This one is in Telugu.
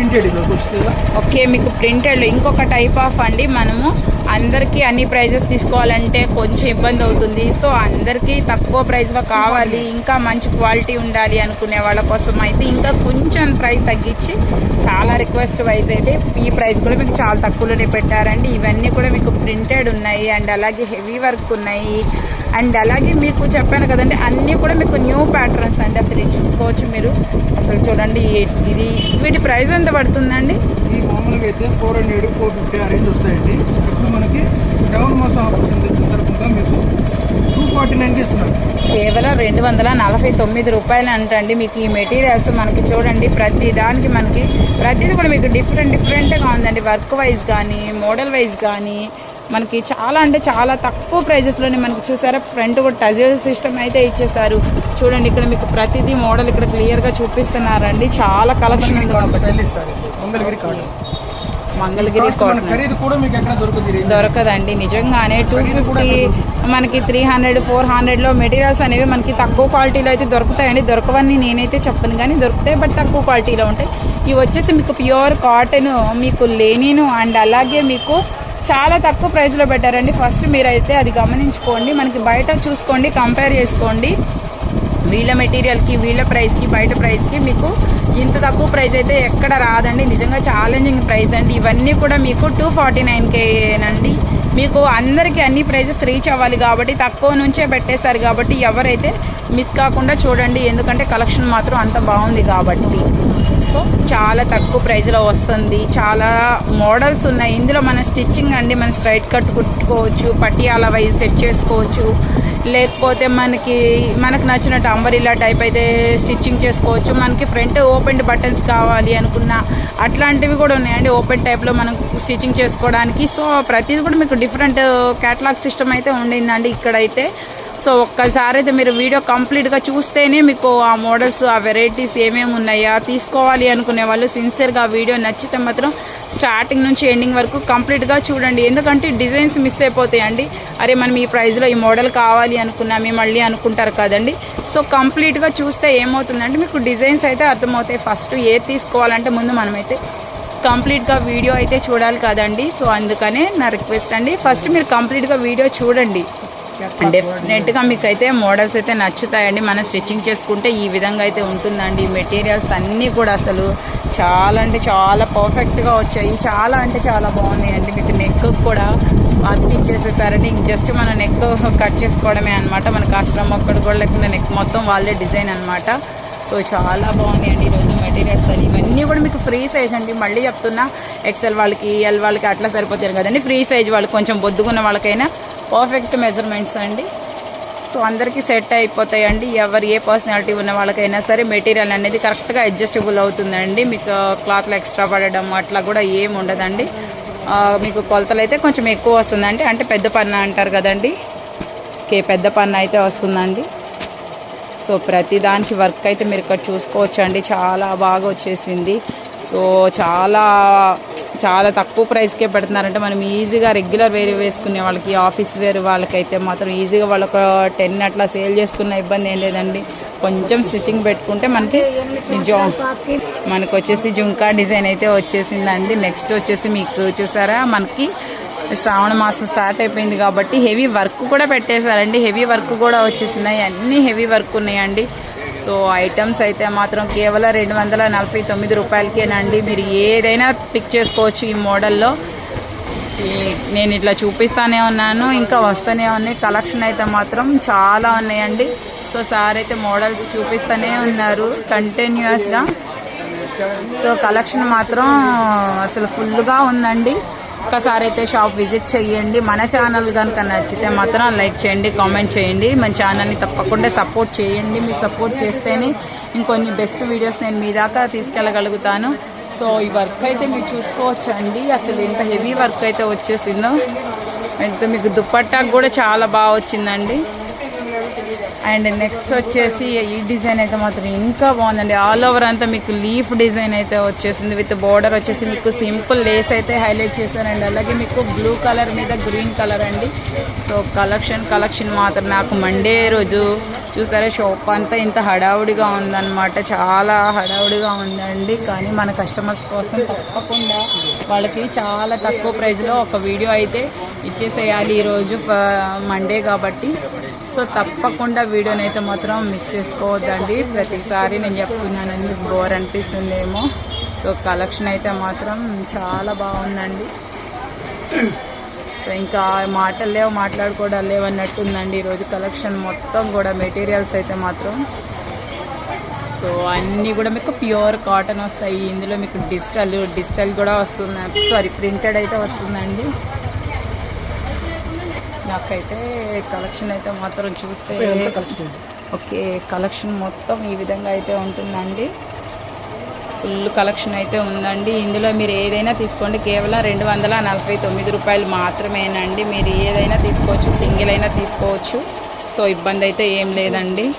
ప్రింటెడ్ ఓకే మీకు ప్రింటెడ్ ఇంకొక టైప్ ఆఫ్ అండి మనము అందరికీ అన్ని ప్రైజెస్ తీసుకోవాలంటే కొంచెం ఇబ్బంది అవుతుంది. సో అందరికీ తక్కువ ప్రైస్లో కావాలి ఇంకా మంచి క్వాలిటీ ఉండాలి అనుకునే వాళ్ళ కోసం అయితే ఇంకా కొంచెం ప్రైస్ తగ్గించి చాలా రిక్వెస్ట్ వైజ్ అయితే ఈ ప్రైస్ కూడా మీకు చాలా తక్కువలోనే పెట్టారండి. ఇవన్నీ కూడా మీకు ప్రింటెడ్ ఉన్నాయి అండ్ అలాగే హెవీ వర్క్ ఉన్నాయి. అండ్ అలాగే మీకు చెప్పాను కదండి అన్నీ కూడా మీకు న్యూ ప్యాటర్న్స్ అండి అసలు ఇది చూసుకోవచ్చు మీరు. అసలు చూడండి ఇది వీటి ప్రైస్ ఎంత పడుతుందండి? ఈ మామూలుగా అయితే ఫోర్ హండ్రెడ్ ఫోర్ ఫిఫ్టీ ఆ రేంజ్ వస్తాయండి. ఇప్పుడు మనకి శ్రవణ మాసం తెచ్చిన తరపుగా మీకు టూ ఫార్టీ నైన్కి ఇస్తున్నారు. కేవలం రెండు వందల నలభై తొమ్మిది రూపాయలు అంటండి. మీకు ఈ మెటీరియల్స్ మనకి చూడండి ప్రతి దానికి మనకి ప్రతిది కూడా మీకు డిఫరెంట్ డిఫరెంట్గా ఉందండి. వర్క్ వైజ్ కానీ మోడల్ వైజ్ కానీ మనకి చాలా అంటే చాలా తక్కువ ప్రైజెస్లోనే మనకి చూసారా? ఫ్రంట్ కూడా టజల్ సిస్టమ్ అయితే ఇచ్చేసారు చూడండి ఇక్కడ మీకు ప్రతిదీ మోడల్ ఇక్కడ క్లియర్గా చూపిస్తున్నారండి. చాలా కలెక్షన్ ఉంది కాబట్టి. మంగళగిరి కాటన్. దొరకదండి. నిజంగానే టూ ఫిఫ్టీ మనకి త్రీ హండ్రెడ్ ఫోర్ హండ్రెడ్లో మెటీరియల్స్ అనేవి మనకి తక్కువ క్వాలిటీలో అయితే దొరుకుతాయండి. దొరకవని నేనైతే చెప్పను కానీ దొరుకుతాయి బట్ తక్కువ క్వాలిటీలో ఉంటాయి. ఇవి వచ్చేసి మీకు ప్యూర్ కాటన్ మీకు లేనిను అండ్ అలాగే మీకు చాలా తక్కువ ప్రైస్లో పెట్టారండి. ఫస్ట్ మీరైతే అది గమనించుకోండి. మనకి బయట చూసుకోండి కంపేర్ చేసుకోండి. వీళ్ళ మెటీరియల్కి వీళ్ళ ప్రైస్కి బయట ప్రైస్కి మీకు ఇంత తక్కువ ప్రైస్ అయితే ఎక్కడ రాదండి. నిజంగా ఛాలెంజింగ్ ప్రైస్ అండి. ఇవన్నీ కూడా మీకు టూ ఫార్టీ నైన్కేనండి మీకు అందరికీ అన్ని ప్రైజెస్ రీచ్ అవ్వాలి కాబట్టి తక్కువ నుంచే పెట్టేశారు కాబట్టి ఎవరైతే మిస్ కాకుండా చూడండి. ఎందుకంటే కలెక్షన్ మాత్రం అంత బాగుంది కాబట్టి. సో చాలా తక్కువ ప్రైస్లో వస్తుంది. చాలా మోడల్స్ ఉన్నాయి. ఇందులో మన స్టిచ్చింగ్ అండి మనం స్ట్రైట్ కట్ కుట్టుకోవచ్చు పటియాల వైజ్ సెట్ చేసుకోవచ్చు. లేకపోతే మనకి మనకు నచ్చినట్టు అంబరిలా టైప్ అయితే స్టిచ్చింగ్ చేసుకోవచ్చు. మనకి ఫ్రంట్ ఓపెన్ బటన్స్ కావాలి అనుకున్న అట్లాంటివి కూడా ఉన్నాయండి. ఓపెన్ టైప్లో మనం స్టిచ్చింగ్ చేసుకోవడానికి. సో ప్రతిది కూడా మీకు డిఫరెంట్ క్యాటలాగ్ సిస్టమ్ అయితే ఉండిందండి. ఇక్కడైతే సో ఒక్కసారి అయితే మీరు వీడియో కంప్లీట్గా చూస్తేనే మీకు ఆ మోడల్స్ ఆ వెరైటీస్ ఏమేమి ఉన్నాయా తీసుకోవాలి అనుకునే వాళ్ళు సిన్సియర్గా ఆ వీడియో నచ్చితే మాత్రం స్టార్టింగ్ నుంచి ఎండింగ్ వరకు కంప్లీట్గా చూడండి. ఎందుకంటే డిజైన్స్ మిస్ అయిపోతాయండి. అరే మనం ఈ ప్రైస్లో ఈ మోడల్ కావాలి అనుకున్నామే మళ్ళీ అనుకుంటారు కదండి. సో కంప్లీట్గా చూస్తే ఏమవుతుందంటే మీకు డిజైన్స్ అయితే అర్థమవుతాయి. ఫస్ట్ ఏది తీసుకోవాలంటే ముందు మనమైతే కంప్లీట్గా వీడియో అయితే చూడాలి కదండి. సో అందుకనే నా రిక్వెస్ట్ అండి ఫస్ట్ మీరు కంప్లీట్గా వీడియో చూడండి. డెఫినెట్గా మీకు అయితే మోడల్స్ అయితే నచ్చుతాయండి. మనం స్టిచ్చింగ్ చేసుకుంటే ఈ విధంగా అయితే ఉంటుందండి. మెటీరియల్స్ అన్నీ కూడా అసలు చాలా అంటే చాలా పర్ఫెక్ట్గా వచ్చాయి. చాలా అంటే చాలా బాగున్నాయండి. మీకు నెక్ కూడా వర్క్ ఇచ్చేసేసారండి జస్ట్ మన నెక్ కట్ చేసుకోవడమే అనమాట మనకు ఆశ్రమం ఒక్కడు కూడా లేకుండా నెక్ మొత్తం వాళ్ళే డిజైన్ అనమాట సో చాలా బాగున్నాయండి ఈరోజు మెటీరియల్స్ అని. ఇవన్నీ కూడా మీకు ఫ్రీ సైజ్ అండి. మళ్ళీ చెప్తున్నా ఎక్సెల్ వాళ్ళకి ఎల్ వాళ్ళకి అట్లా సరిపోతారు కదండి. ఫ్రీ సైజ్ వాళ్ళు కొంచెం బొద్దుగున్న వాళ్ళకైనా పర్ఫెక్ట్ మెజర్మెంట్స్ అండి. సో అందరికీ సెట్ అయిపోతాయండి. ఎవరు ఏ పర్సనాలిటీ ఉన్న వాళ్ళకైనా సరే మెటీరియల్ అనేది కరెక్ట్గా అడ్జస్టబుల్ అవుతుందండి. మీకు క్లాత్లు ఎక్స్ట్రా పడడం అట్లా కూడా ఏమి ఉండదండి. మీకు కొలతలు అయితే కొంచెం ఎక్కువ వస్తుందండి. అంటే పెద్ద పన్న అంటారు కదండి. ఓకే పెద్ద పన్న అయితే వస్తుందండి. సో ప్రతి దానికి వర్క్ అయితే మీరు ఇక్కడ చూసుకోవచ్చు అండి చాలా బాగా వచ్చేసింది. సో చాలా చాలా తక్కువ ప్రైస్కే పెడుతున్నారంటే మనం ఈజీగా రెగ్యులర్ వేర్ వేసుకునే వాళ్ళకి ఆఫీస్ వేర్ వాళ్ళకైతే మాత్రం ఈజీగా వాళ్ళకు టెన్ అట్లా సేల్ చేసుకున్న ఇబ్బంది ఏం లేదండి. కొంచెం స్టిచ్చింగ్ పెట్టుకుంటే మనకి జో మనకు వచ్చేసి జుంకా డిజైన్ అయితే వచ్చేసిందండి. నెక్స్ట్ వచ్చేసి మీకు చూసారా మనకి శ్రావణ మాసం స్టార్ట్ అయిపోయింది కాబట్టి హెవీ వర్క్ కూడా పెట్టేశారండి. హెవీ వర్క్ కూడా వచ్చేసినాయి. అన్ని హెవీ వర్క్ ఉన్నాయండి. సో ఐటమ్స్ అయితే మాత్రం కేవలం రెండు వందల నలభై తొమ్మిది రూపాయలకేనండి. మీరు ఏదైనా పిక్ చేసుకోవచ్చు ఈ మోడల్లో. నేను ఇట్లా చూపిస్తానే ఉన్నాను ఇంకా వస్తూనే ఉన్నాయి. కలెక్షన్ అయితే మాత్రం చాలా ఉన్నాయండి. సో సార్ అయితే మోడల్స్ చూపిస్తూనే ఉన్నారు కంటిన్యూస్గా సో కలెక్షన్ మాత్రం అసలు ఫుల్గా ఉందండి. ఒకసారి అయితే షాప్ విజిట్ చేయండి. మన ఛానల్ కనుక నచ్చితే మాత్రం లైక్ చేయండి కామెంట్ చేయండి. మన ఛానల్ని తప్పకుండా సపోర్ట్ చేయండి. మీరు సపోర్ట్ చేస్తేనే ఇంకొన్ని బెస్ట్ వీడియోస్ నేను మీ దాకా తీసుకెళ్ళగలుగుతాను. సో ఈ వర్క్ అయితే మీరు చూసుకోవచ్చు అండి అసలు ఎంత హెవీ వర్క్ అయితే వచ్చేసిందో. అయితే మీకు దుప్పట్టాకు కూడా చాలా బాగా వచ్చిందండి. అండ్ నెక్స్ట్ వచ్చేసి ఈ డిజైన్ అయితే మాత్రం ఇంకా బాగుందండి. ఆల్ ఓవర్ అంతా మీకు లీఫ్ డిజైన్ అయితే వచ్చేసింది. విత్ బార్డర్ వచ్చేసి మీకు సింపుల్ లేస్ అయితే హైలైట్ చేశారండి. అలాగే మీకు బ్లూ కలర్ మీద గ్రీన్ కలర్ అండి. సో కలెక్షన్ కలెక్షన్ మాత్రం నాకు మండే రోజు చూసారా షాప్ అంతా ఇంత హడావుడిగా ఉందన్నమాట. చాలా హడావుడిగా ఉందండి. కానీ మన కస్టమర్స్ కోసం తప్పకుండా వాళ్ళకి చాలా తక్కువ ప్రైస్లో ఒక వీడియో అయితే ఇచ్చేసేయాలి ఈరోజు మండే కాబట్టి. సో తప్పకుండా వీడియోని అయితే మాత్రం మిస్ చేసుకోవద్దండి. ప్రతిసారి నేను చెప్తున్నానండి బోర్ అనిపిస్తుందేమో. సో కలెక్షన్ అయితే మాత్రం చాలా బాగుందండి. సో ఇంకా మాటలు లేవు మాట్లాడుకోవడం లేవన్నట్టుందండి ఈరోజు కలెక్షన్ మొత్తం కూడా మెటీరియల్స్ అయితే మాత్రం. సో అన్నీ కూడా మీకు ప్యూర్ కాటన్ వస్తాయి. ఇందులో మీకు డిజిటల్ డిజిటల్ కూడా వస్తుంది. సారీ ప్రింటెడ్ అయితే వస్తుందండి. నాకైతే కలెక్షన్ అయితే మాత్రం చూస్తే ఓకే కలెక్షన్ మొత్తం ఈ విధంగా అయితే ఉంటుందండి. ఫుల్ కలెక్షన్ అయితే ఉందండి. ఇందులో మీరు ఏదైనా తీసుకోండి. కేవలం రెండు వందల నలభై తొమ్మిది రూపాయలు మాత్రమేనండి. మీరు ఏదైనా తీసుకోవచ్చు సింగిల్ అయినా తీసుకోవచ్చు. సో ఇబ్బంది అయితే ఏం లేదండి.